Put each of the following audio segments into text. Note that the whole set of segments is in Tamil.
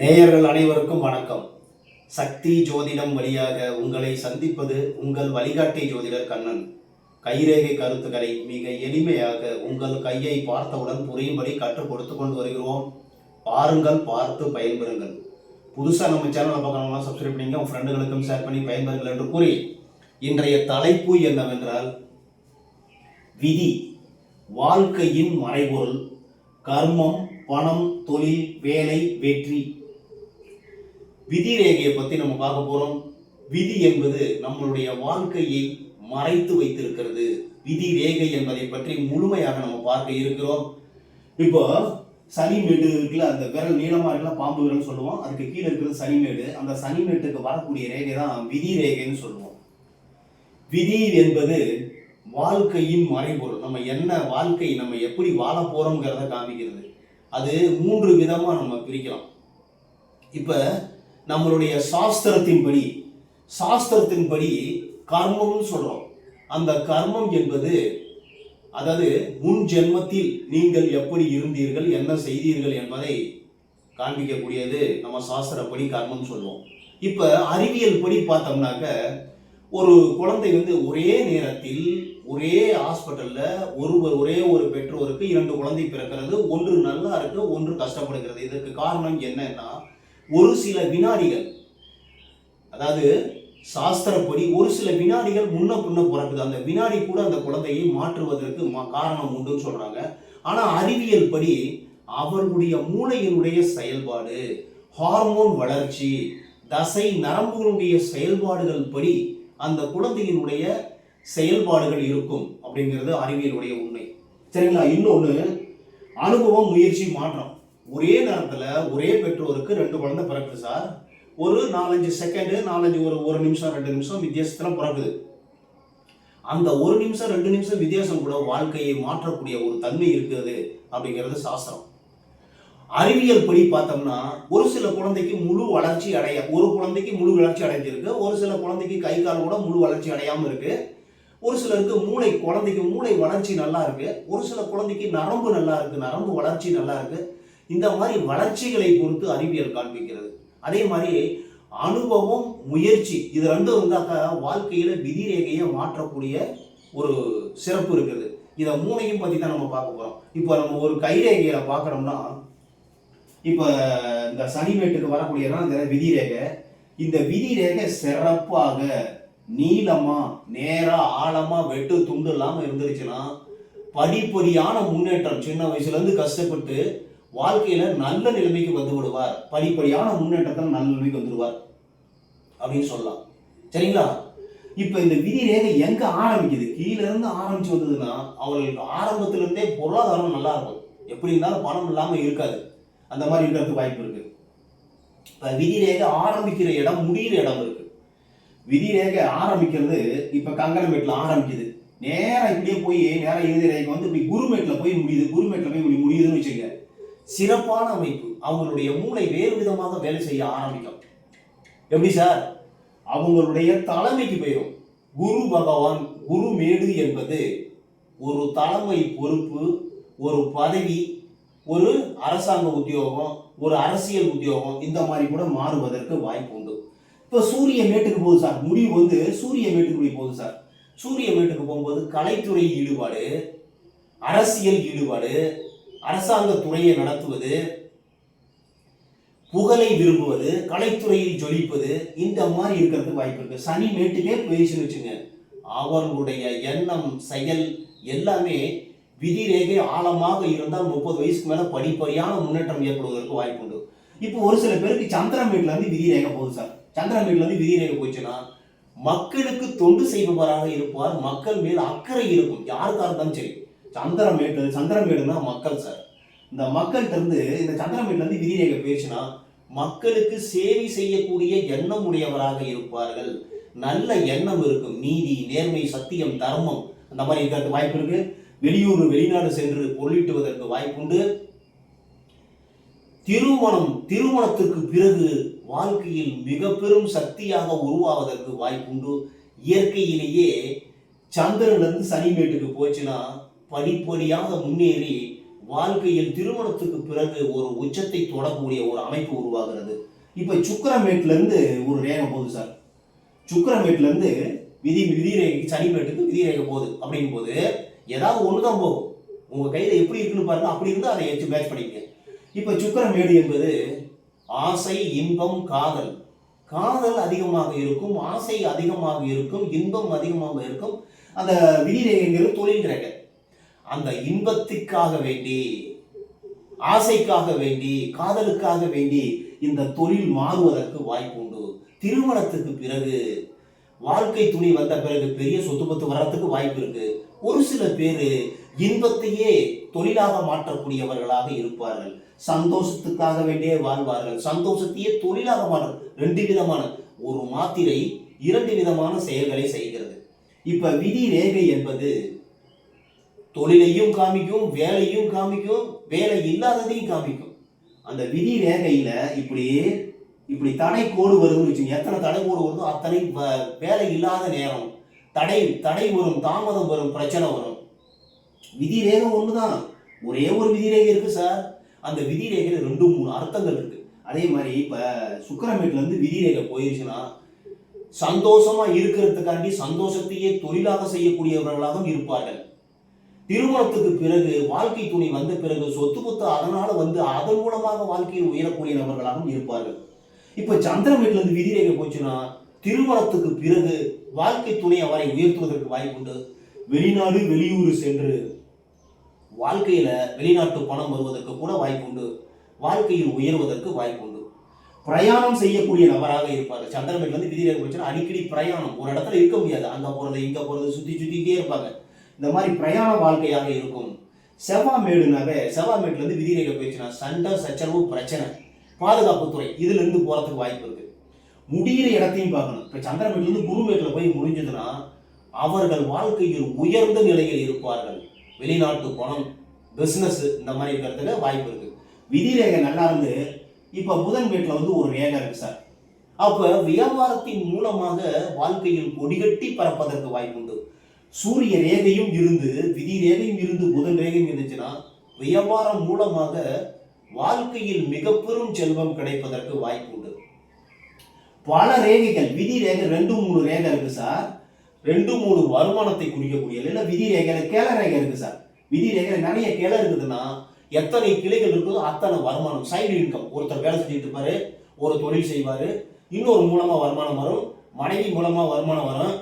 நேயர்கள் அனைவருக்கும் வணக்கம். சக்தி ஜோதிடம் வழியாக உங்களை சந்திப்பது உங்கள் வழிகாட்டி ஜோதிடர் கண்ணன். கைரேகை கருத்துக்களை மிக எளிமையாக உங்கள் கையை பார்த்தவுடன் புரியும்படி கற்றுக் கொடுத்து கொண்டு வருகிறோம். பாருங்கள் பார்த்து பயன்பெறுங்கள். புதுசாக நம்ம சேனலை பார்க்கணும்னா சப்ஸ்கிரைப் பண்ணிங்க உங்கள் ஃப்ரெண்டுகளுக்கும் ஷேர் பண்ணி பயன்பெறுங்கள் என்று கூறி இன்றைய தலைப்பு என்னவென்றால் விதி வாழ்க்கையின் மறைபொருள் கர்மம் பணம் தொழில் வேலை வெற்றி. விதி ரேகையை பத்தி நம்ம பார்க்க போறோம். விதி என்பது நம்மளுடைய வாழ்க்கையை மறைத்து வைத்திருக்கிறது. விதி ரேகை என்பதை பற்றி முழுமையாக நம்ம பார்க்க இருக்கிறோம். இப்போ சனிமேடு இருக்குல்ல அந்த விரல் நீளமா இருக்குல்ல பாம்பு விரல் சொல்லுவோம். அதுக்கு கீழே இருக்கிறது சனிமேடு அந்த சனிமேட்டுக்கு வரக்கூடிய ரேகை தான் விதி ரேகைன்னு சொல்லுவோம். விதி என்பது வாழ்க்கையின் மறைபொருள். நம்ம என்ன வாழ்க்கை நம்ம எப்படி வாழ போறோம்ங்கிறத காமிக்கிறது. அது மூன்று விதமா நம்ம பிரிக்கலாம். இப்போ நம்மளுடைய சாஸ்திரத்தின்படி சாஸ்திரத்தின்படி கர்மம்னு சொல்றோம். அந்த கர்மம் என்பது அதாவது முன் ஜென்மத்தில் நீங்கள் எப்படி இருந்தீர்கள் என்ன செய்தீர்கள் என்பதை காண்பிக்கக்கூடியது நம்ம சாஸ்திரப்படி கர்மம் சொல்லுவோம். இப்போ அறிவியல் படி பார்த்தோம்னாக்க ஒரு குழந்தை வந்து ஒரே நேரத்தில் ஒரே ஹாஸ்பிட்டலில் ஒருவர் ஒரே ஒரு பெற்றோருக்கு இரண்டு குழந்தை பிறக்கிறது ஒன்று நல்லா இருக்கு ஒன்று கஷ்டப்படுகிறது. இதற்கு காரணம் என்னன்னா ஒரு சில வினாடிகள். அதாவது சாஸ்திரப்படி ஒரு சில வினாடிகள் முன்ன பின்ன பிறக்குது. அந்த வினாடி கூட அந்த குழந்தையை மாற்றுவதற்கு மா- காரணம் உண்டுன்னு சொல்றாங்க. ஆனா அறிவியல் படி அவர்களுடைய மூளையினுடைய செயல்பாடு ஹார்மோன் வளர்ச்சி தசை நரம்புகளுடைய செயல்பாடுகள் படி அந்த குழந்தையினுடைய செயல்பாடுகள் இருக்கும் அப்படிங்கிறது அறிவியலுடைய உண்மை. சரிங்களா? இன்னொன்று அனுபவம் முயற்சி மாற்றம். ஒரே நேரத்தில் ஒரே பெற்றோருக்கு ரெண்டு குழந்தை பிறக்குது சார். ஒரு நாலஞ்சு செகண்டு நாலஞ்சு ஒரு ஒரு நிமிஷம் ரெண்டு நிமிஷம் வித்தியாசத்தில் பிறக்குது. அந்த ஒரு நிமிஷம் ரெண்டு நிமிஷம் வித்தியாசம் கூட வாழ்க்கையை மாற்றக்கூடிய ஒரு தன்மை இருக்குது அப்படிங்கிறது சாஸ்திரம். அறிவியல் படி பார்த்தோம்னா ஒரு சில குழந்தைக்கு முழு வளர்ச்சி அடைய ஒரு குழந்தைக்கு முழு வளர்ச்சி அடைஞ்சிருக்கு ஒரு சில குழந்தைக்கு கை கால் கூட முழு வளர்ச்சி அடையாமல் இருக்கு. ஒரு சிலருக்கு மூளை குழந்தைக்கு மூளை வளர்ச்சி நல்லா இருக்கு ஒரு சில குழந்தைக்கு நரம்பு நல்லா இருக்கு நரம்பு வளர்ச்சி நல்லா இருக்கு. இந்த மாதிரி வளர்ச்சிகளை பொறுத்து அறிவியல் காண்பிக்கிறது. அதே மாதிரி அனுபவம் முயற்சி இது ரெண்டும் இருந்தாக்க வாழ்க்கையில் விதி ரேகையை மாற்றக்கூடிய ஒரு சிறப்பு இருக்குது. இதை மூணையும் பற்றி தான் நம்ம பார்க்க போகிறோம் இப்போ நம்ம ஒரு கைரேகையில் பார்க்குறோம்னா இப்போ இந்த சனிமேட்டுக்கு வரக்கூடியதான் இந்த விதி ரேகை இந்த விதி ரேகை சிறப்பாக நீளமாக நேராக ஆழமாக வெட்டு துண்டு இல்லாமல் இருந்துருச்சுன்னா படிப்படியான முன்னேற்றம் சின்ன வயசுலேருந்து கஷ்டப்பட்டு வாழ்க்கையில நல்ல நிலைமைக்கு வந்து விடுவார். படிப்படியான முன்னேற்றத்தில் நல்ல நிலைமைக்கு வந்துடுவார் அப்படின்னு சொல்லலாம். சரிங்களா? இப்ப இந்த விதி ரேகை எங்க ஆரம்பிக்குது? கீழ இருந்து ஆரம்பிச்சு வந்ததுன்னா அவர்களுக்கு ஆரம்பத்திலிருந்தே பொருளாதாரம் நல்லா இருக்கும். எப்படி இருந்தாலும் பணம் இல்லாம இருக்காது. அந்த மாதிரி இருக்கிறதுக்கு வாய்ப்பு இருக்கு. இப்ப விதி ரேகை ஆரம்பிக்கிற இடம் முடிகிற இடம் இருக்கு. விதி ரேகை ஆரம்பிக்கிறது இப்ப கங்கரமேட்டில் ஆரம்பிக்குது. நேரம் இப்படியே போய் நேராக இறுதி ரேகை வந்து இப்படி குருமேட்டில் போய் முடியுது. குருமேட்டில் போய் இப்படி முடியுதுன்னு வச்சுங்க சிறப்பான அமைப்பு. அவங்களுடைய மூளை வேறு விதமாக வேலை செய்ய ஆரம்பிக்கும். எப்படி சார்? அவங்களுடைய தலைமைக்கு போயிடும் குரு பகவான் குரு மேடு என்பது ஒரு தலைமை பொறுப்பு ஒரு பதவி ஒரு அரசாங்க உத்தியோகம் ஒரு அரசியல் உத்தியோகம் இந்த மாதிரி கூட மாறுவதற்கு வாய்ப்பு உண்டு. இப்போ சூரிய மேட்டுக்கு போகுது சார். முடிவு வந்து சூரிய மேட்டுக்கு இப்படி போகுது சார். சூரிய மேட்டுக்கு போகும்போது கலைத்துறை ஈடுபாடு அரசியல் ஈடுபாடு அரசாங்க துறையை நடத்துவது புகழை விரும்புவது கலைத்துறையில் ஜொலிப்பது இந்த மாதிரி இருக்கிறதுக்கு வாய்ப்பு இருக்கு. சனி மேட்டுக்கே போயிடுச்சுன்னு வச்சுங்க. அவர்களுடைய எண்ணம் செயல் எல்லாமே விதி ரேகை ஆழமாக இருந்தால் முப்பது வயசுக்கு மேல படிப்படியான முன்னேற்றம் ஏற்படுவதற்கு வாய்ப்பு உண்டு. இப்போ ஒரு சில பேருக்கு சந்திரமேட்ல இருந்து விதி ரேகை போகுது சார். சந்திரமேட்ல இருந்து விதி ரேகை போச்சுன்னா மக்களுக்கு தொண்டு செய்பவராக இருப்பார் மக்கள் மேல் அக்கறை இருக்கும். யாருக்காக இருந்தாலும் சரி. சந்திரமேட்டு சந்திரமேடுனா மக்கள் சார் இந்த மக்கள்கிட்ட இருந்து இந்த சந்திரமேடுல இருந்து விதி ரேகை மக்களுக்கு சேவை செய்யக்கூடிய எண்ணம் உடையவராக இருப்பார்கள். நல்ல எண்ணம் இருக்கும். நீதி நேர்மை சத்தியம் தர்மம். அந்த மாதிரி இருக்கிறதுக்கு வாய்ப்பு இருக்கு. வெளியூர் வெளிநாடு சென்று பொருளீட்டுவதற்கு வாய்ப்புண்டு. திருமணம் திருமணத்திற்கு பிறகு வாழ்க்கையில் மிக பெரும் சக்தியாக உருவாவதற்கு வாய்ப்புண்டு. இயற்கையிலேயே சந்திரன்லேருந்து சனிமேட்டுக்கு போச்சுன்னா படிப்படியாக முன்னேறி வாழ்க்கையில் திருமணத்துக்கு பிறகு ஒரு உச்சத்தை தொடக்கூடிய ஒரு அமைப்பு உருவாகிறது. இப்போ சுக்கரமேட்லேருந்து ஒரு ரேகை போகுது சார். சுக்கரமேட்லேருந்து விதி விதி சனிமேட்டுக்கு விதிரேகை போகுது. அப்படிங்கும் போது ஏதாவது ஒன்று தான் போகும். உங்கள் கையில் எப்படி இருக்குன்னு பாருங்கள் அப்படி இருந்தால் அதை எடுத்து மேட்ச் பண்ணிக்கங்க. இப்போ சுக்கரமேடு என்பது ஆசை இன்பம் காதல். காதல் அதிகமாக இருக்கும் ஆசை அதிகமாக இருக்கும் இன்பம் அதிகமாக இருக்கும். அந்த விதி ரேகைங்கிறது தொழில் ரேகை. அந்த இன்பத்துக்காக வேண்டி ஆசைக்காக வேண்டி காதலுக்காக வேண்டி இந்த தொழில் மாறுவதற்கு வாய்ப்பு உண்டு. திருமணத்துக்கு பிறகு வாழ்க்கை துணி வந்த பிறகு பெரிய சொத்து பத்து வர்றதுக்கு வாய்ப்பு இருக்கு. ஒரு சில பேர் இன்பத்தையே தொழிலாக மாற்றக்கூடியவர்களாக இருப்பார்கள். சந்தோஷத்துக்காக வேண்டியே வாழ்வார்கள். சந்தோஷத்தையே தொழிலாக மாற்ற ரெண்டு விதமான ஒரு மாத்திரை இரண்டு விதமான செயல்களை செய்கிறது. இப்ப விதி ரேகை என்பது தொழிலையும் காமிக்கும் வேலையும் காமிக்கும் வேலை இல்லாததையும் காமிக்கும். அந்த விதி ரேகையில் இப்படி இப்படி தடை கோடு வருதுன்னு வச்சுங்க எத்தனை தடை கோடு வருதோ அத்தனை வ- வேலை இல்லாத நேரம் தடை தடை வரும் தாமதம் வரும் பிரச்சனை வரும். விதி ரேகை தான் ஒரே ஒரு விதி ரேகை இருக்குது சார். அந்த விதி ரேகையில் ரெண்டு மூணு அர்த்தங்கள் இருக்குது அதே மாதிரி இப்போ சுக்கரமேட்லேருந்து விதி ரேகை போயிருச்சுன்னா சந்தோஷமாக இருக்கிறதுக்காண்டி சந்தோஷத்தையே தொழிலாக செய்யக்கூடியவர்களாகவும் இருப்பார்கள். திருமணத்துக்கு பிறகு வாழ்க்கை துணை வந்த பிறகு சொத்து கொத்து அதனால வந்து அதன் மூலமாக வாழ்க்கையில் உயரக்கூடிய நபர்களாகவும் இருப்பார்கள். இப்ப சந்திரமேட்ல இருந்து விதிரேகை போச்சுன்னா திருமணத்துக்கு பிறகு வாழ்க்கை துணை அவரை உயர்த்துவதற்கு வாய்ப்புண்டு வெளிநாடு வெளியூர் சென்று வாழ்க்கையில வெளிநாட்டு பணம் வருவதற்கு கூட வாய்ப்புண்டு வாழ்க்கையில் உயர்வதற்கு வாய்ப்புண்டு பிரயாணம் செய்யக்கூடிய நபராக இருப்பார். சந்திரமேட்ல இருந்து விதிரேகை போச்சுன்னா அடிக்கடி பிரயாணம். ஒரு இடத்துல இருக்க முடியாது. அங்க போறது இங்க போறது சுத்தி சுத்திக்கிட்டே இருப்பாங்க. இந்த மாதிரி பிரயாண வாழ்க்கையாக இருக்கும். செவ்வாமேடுனாவே செவ்வாமேட்ல இருந்து விதிரேகை போயிடுச்சுன்னா சண்டை சச்சரவு பிரச்சனை பாதுகாப்புத்துறை இதுல இருந்து போறதுக்கு வாய்ப்பு இருக்கு. முடிகிற இடத்தையும் பார்க்கணும். இப்ப சந்திரமேட்ல இருந்து குருமேட்ல போய் முடிஞ்சதுன்னா அவர்கள் வாழ்க்கையில் உயர்ந்த நிலையில் இருப்பார்கள். வெளிநாட்டு பணம் பிசினஸ் இந்த மாதிரி இருக்கிறதுக்கு வாய்ப்பு இருக்கு. விதிரேகை நல்லா இருந்து இப்ப புதன் மேட்ல வந்து ஒரு ரேகை இருக்கு சார். அப்ப வியாபாரத்தின் மூலமாக வாழ்க்கையில் கொடிகட்டி பறப்பதற்கு வாய்ப்பு உண்டு. சூரிய ரேகையும் இருந்து விதி ரேகையும் இருந்து புதன் ரேகையும் இருந்துச்சுன்னா வியாபாரம் மூலமாக வாழ்க்கையில் மிக பெரும் செல்வம் கிடைப்பதற்கு வாய்ப்பு உண்டு. பல ரேகைகள் விதி ரேகை ரெண்டு மூணு ரேகை இருக்கு சார். ரெண்டு மூணு வருமானத்தை குறிக்கக்கூடிய இல்லைன்னா விதி ரேகையில கேள ரேகை இருக்கு சார். விதி ரேகையில நிறைய கிளை இருக்குதுன்னா எத்தனை கிளைகள் இருக்குதோ அத்தனை வருமானம் சைடு இன்கம் ஒருத்தர் வேலை செஞ்சுட்டு இருப்பாரு ஒரு தொழில் செய்வார் இன்னொரு மூலமாக வருமானம் வரும் மனைவி மூலமாக வருமானம் வரும்.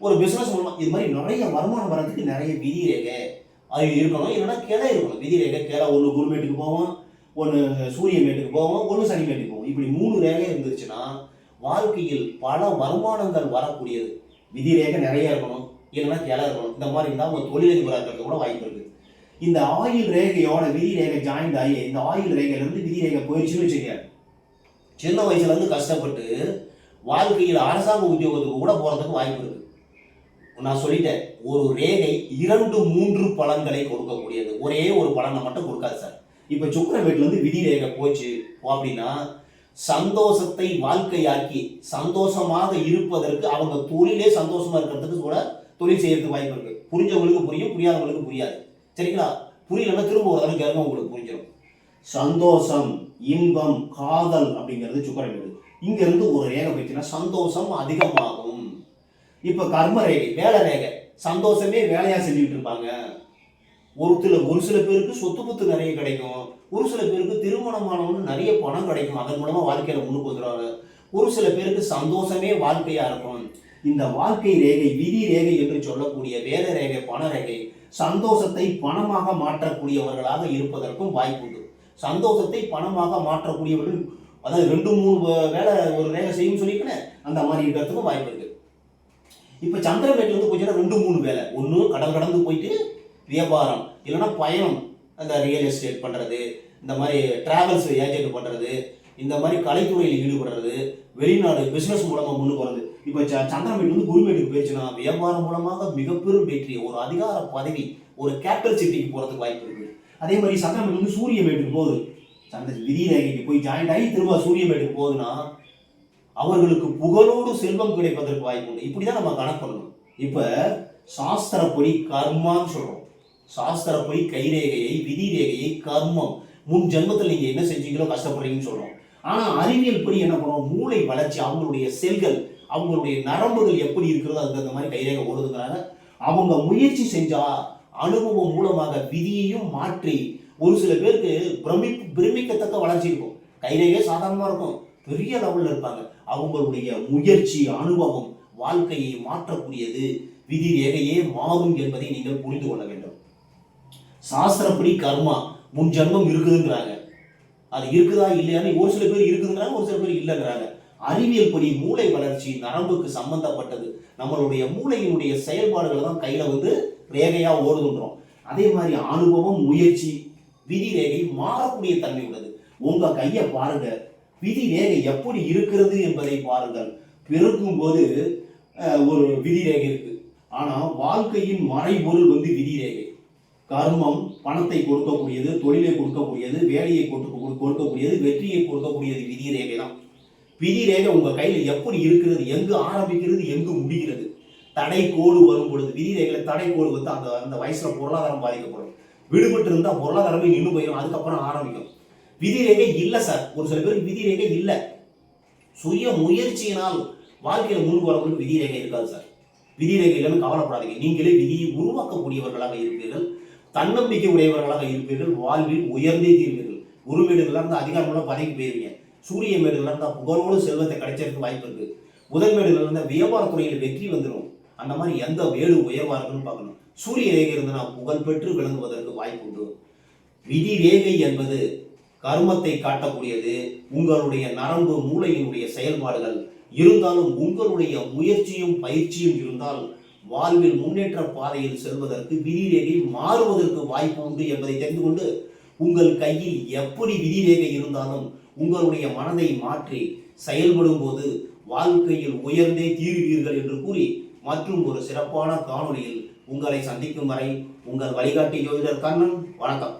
ஒரு பிசினஸ் மூலமாக இது மாதிரி நிறைய வருமானம் வர்றதுக்கு நிறைய விதி ரேகை அது இருக்கணும். இல்லைன்னா கிளை இருக்கணும். விதி ரேகை கிளை ஒன்று குருமேட்டுக்கு போவோம் ஒன்று சூரிய மேட்டுக்கு போவோம் ஒன்று சனி மேட்டுக்கு போவோம். இப்படி மூணு ரேகை இருந்துச்சுன்னா வாழ்க்கையில் பல வருமானங்கள் வரக்கூடியது. விதி ரேகை நிறைய இருக்கணும். இல்லைன்னா கிளை இருக்கணும். இந்த மாதிரி இருந்தால் உங்கள் தொழிலதிபராக இருக்கிறது கூட வாய்ப்பு இருக்குது இந்த ஆயில் ரேகையோட விதி ரேகை ஜாயின் ஆகி இந்த ஆயில் ரேகையிலேருந்து விதி ரேகை போயிடுச்சுன்னு வச்சுக்க சின்ன வயசுலேருந்து கஷ்டப்பட்டு வாழ்க்கையில் அரசாங்க உத்தியோகத்துக்கு கூட போகிறதுக்கு வாய்ப்பு இருக்குது நான் சொல்லிட்டேன் ஒரு ரேகை இரண்டு மூன்று பலன்களை கொடுக்கக்கூடியது. ஒரே ஒரு பலனை மட்டும் கொடுக்காது சார். இப்போ சுக்கர வீட்டிலேருந்து விதி ரேகை போச்சு அப்படின்னா சந்தோஷத்தை வாழ்க்கையாக்கி சந்தோஷமாக இருப்பதற்கு அவங்க தொழிலே சந்தோஷமா இருக்கிறதுக்கு கூட தொழில் செய்யறதுக்கு வாய்ப்பு இருக்கு. புரிஞ்சவங்களுக்கு புரியும் புரியாதவங்களுக்கு புரியாது. சரிங்களா? புரியலன்னா திரும்ப ஒரு தடவை கேளுங்க உங்களுக்கு புரிஞ்சிடும் சந்தோஷம் இன்பம் காதல் அப்படிங்கிறது சுக்கர வீடு இங்க இருந்து ஒரு ரேகை வச்சுன்னா சந்தோஷம் அதிகமாகும். இப்போ கர்ம ரேகை வேலை ரேகை சந்தோஷமே வேலையாக செஞ்சுட்டு இருப்பாங்க. ஒரு சில ஒரு சில பேருக்கு சொத்து பத்து நிறைய கிடைக்கும். ஒரு சில பேருக்கு திருமணமானவங்க நிறைய பணம் கிடைக்கும். அதன் மூலமாக வாழ்க்கையில் முன்னுக்கு வந்துடுவாங்க ஒரு சில பேருக்கு சந்தோஷமே வாழ்க்கையாக இருக்கும். இந்த வாழ்க்கை ரேகை விதி ரேகை என்று சொல்லக்கூடிய வேலை ரேகை பண ரேகை சந்தோஷத்தை பணமாக மாற்றக்கூடியவர்களாக இருப்பதற்கும் வாய்ப்புண்டு. சந்தோஷத்தை பணமாக மாற்றக்கூடியவர்கள் அதாவது ரெண்டு மூணு வேலை ஒரு ரேகை செய்யும் சொல்லியிருக்கேன் அந்த மாதிரி இருக்கிறதுக்கும் வாய்ப்பு இருக்கு. இப்போ சந்திரபேட்டில் வந்து போச்சுன்னா ரெண்டு மூணு வேலை. ஒன்று கடல் கடந்து போயிட்டு வியாபாரம் இல்லைன்னா பயணம். அந்த ரியல் எஸ்டேட் பண்ணுறது இந்த மாதிரி ட்ராவல்ஸ் ஏஜென்ட் பண்ணுறது இந்த மாதிரி கலைத்துறையில் ஈடுபடுறது வெளிநாடு பிஸ்னஸ் மூலமாக முன்னுக்கு வர்றது. இப்போ ச சந்திரமேட்டு வந்து குருமேட்டுக்கு போயிடுச்சுன்னா வியாபாரம் மூலமாக மிகப்பெரும் வெற்றி ஒரு அதிகார பதவி ஒரு கேபிட்டல் சிட்டிக்கு போகிறதுக்கு வாய்ப்பு இருக்குது. அதே மாதிரி சந்திரமேட்டு வந்து சூரியமேட்டுக்கு போகுது. சந்திர விதி ரேகைக்கு போய் ஜாயிண்ட் ஆகி திரும்ப சூரியமேட்டுக்கு போகுதுன்னா அவர்களுக்கு புகழோடு செல்வம் கிடைப்பதற்கு வாய்ப்பு உண்டு. இப்படி தான் நம்ம கணக்கு பண்ணணும். இப்போ சாஸ்திரப்படி கர்மான்னு சொல்கிறோம் சாஸ்திரப்படி கைரேகையை விதி ரேகையை கர்மம். முன் ஜென்மத்தில் நீங்க என்ன செஞ்சீங்களோ கஷ்டப்படுறீங்கன்னு சொல்றோம். ஆனா அறிவியல் படி என்ன பண்ணுவோம்? மூளை வளர்ச்சி அவங்களுடைய செல்கள் அவங்களுடைய நரம்புகள் எப்படி இருக்கிறதோ அதுக்கு அந்த மாதிரி கைரேகை ஓடுதுங்கிறாங்க. அவங்க முயற்சி செஞ்சா அனுபவம் மூலமாக விதியையும் மாற்றி ஒரு சில பேருக்கு பிரமிப்பு பிரமிக்கத்தக்க வளர்ச்சி இருக்கும். கைரேகை சாதாரணமா இருக்கும். பெரிய லெவலில் இருப்பாங்க. அவங்களுடைய முயற்சி அனுபவம் வாழ்க்கையை மாற்றக்கூடியது விதி ரேகையே மாறும் என்பதை நீங்கள் புரிந்து கொள்ள வேண்டும். சாஸ்திரப்படி கர்மா முன் ஜென்மம் இருக்குதுங்கிறாங்க. அது இருக்குதா இல்லையான்னு ஒரு சில பேர் இருக்குதுங்கிறாங்க ஒரு சில பேர் இல்லைங்கிறாங்க. அறிவியல் படி மூளை வளர்ச்சி நரம்புக்கு சம்பந்தப்பட்டது. நம்மளுடைய மூளையினுடைய செயல்பாடுகளை தான் கையில வந்து ரேகையா ஓடுதுன்றோம். அதே மாதிரி அனுபவம் முயற்சி விதி ரேகை மாறக்கூடிய தன்மை உள்ளது. உங்க கையை பாருங்க. விதி ரேகை எப்படி இருக்கிறது என்பதை பாருங்கள். பிறக்கும் போது ஒரு விதி ரேகை இருக்கு. ஆனால் வாழ்க்கையின் மறைபொருள் வந்து விதி ரேகை. கர்மம் பணத்தை கொடுக்கக்கூடியது தொழிலை கொடுக்கக்கூடியது வேலையை கொடுக்க கொடுக்கக்கூடியது வெற்றியை கொடுக்கக்கூடியது விதி ரேகை தான். விதி ரேகை உங்க கையில் எப்படி இருக்கிறது எங்கு ஆரம்பிக்கிறது எங்கு முடிகிறது? தடை கோடு வரும் பொழுது விதி ரேகையில தடை கோடு வந்து அந்த அந்த வயசுல பொருளாதாரம் பாதிக்கப்படும். விடுபட்டு இருந்தால் பொருளாதாரமே நின்று போயிடும் அதுக்கப்புறம் ஆரம்பிக்கும். விதி ரேகை சார். ஒரு சில பேருக்கு விதி ரேகை சுய முயற்சியினால் வாழ்க்கையில் முன் வரவங்களுக்கு விதி ரேகை இருக்காது சார். விதிரேகை இல்லைன்னு கவலைப்படாதீங்க. நீங்களே விதியை உருவாக்கக்கூடியவர்களாக இருப்பீர்கள். தன்னம்பிக்கை உடையவர்களாக இருப்பீர்கள். வாழ்வில் உயர்ந்தே தீர்வீர்கள். உருமேடுகளில் இருந்து அதிகாரமுள்ள பதவிக்கு போயிருவீங்க. சூரிய மேடுகளில் இருந்தால் புகழோடு செல்வத்தை கிடைச்சதுக்கு வாய்ப்பு இருக்கு. முதல் மேடுகள்ல இருந்தால் வியாபார துறையில் வெற்றி வந்துடும் அந்த மாதிரி எந்த வேடு உயர்வா இருக்குன்னு பார்க்கணும். சூரிய ரேகை இருந்தனா புகழ் பெற்று விளங்குவதற்கு வாய்ப்பு உண்டு. விதி ரேகை என்பது கர்மத்தை காட்டக்கூடியது உங்களுடைய நரம்பு மூளையினுடைய செயல்பாடுகள். இருந்தாலும் உங்களுடைய முயற்சியும் பயிற்சியும் இருந்தால் வாழ்வில் முன்னேற்ற பாதையில் செல்வதற்கு விதிரேகை மாறுவதற்கு வாய்ப்பு உண்டு என்பதை தெரிந்து கொண்டு உங்கள் கையில் எப்படி விதிரேகை இருந்தாலும் உங்களுடைய மனதை மாற்றி செயல்படும் போது வாழ்க்கையில் உயர்ந்தே தீருவீர்கள் என்று கூறி மற்றும் ஒரு சிறப்பான காணொலியில் உங்களை சந்திக்கும் வரை உங்கள் வழிகாட்டி ஜோதிடர் கண்ணன். வணக்கம்.